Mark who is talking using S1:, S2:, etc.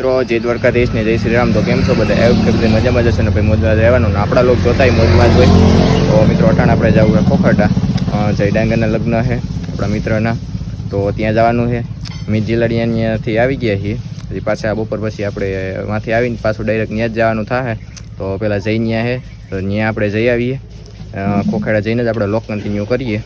S1: મિત્રો, જય દ્વારકાધીશ ને જય શ્રી રામ તો કેમ છો બધા? એવું કે બધા મજામાં જશે ને ભાઈ મોજમાં રહેવાનું. ને આપણા લોકો જોતાય મોજમાં જ હોય. તો મિત્રો, અટાણ આપણે જવું છે ખોખરટા. જય ડાંગરના લગ્ન છે આપણા મિત્રના. તો ત્યાં જવાનું છે. મીત ત્યાંથી આવી ગયા છીએ. પછી પાછા બપોર પછી આપણે માંથી આવીને પાછું ડાયરેક્ટ ત્યાં જ જવાનું થાય. તો પહેલાં જઈ ત્યાં છે. તો ત્યાં આપણે જઈ આવીએ. ખોખાડા ખોખેડા જઈને જ આપણે લોક કન્ટિન્યુ કરીએ.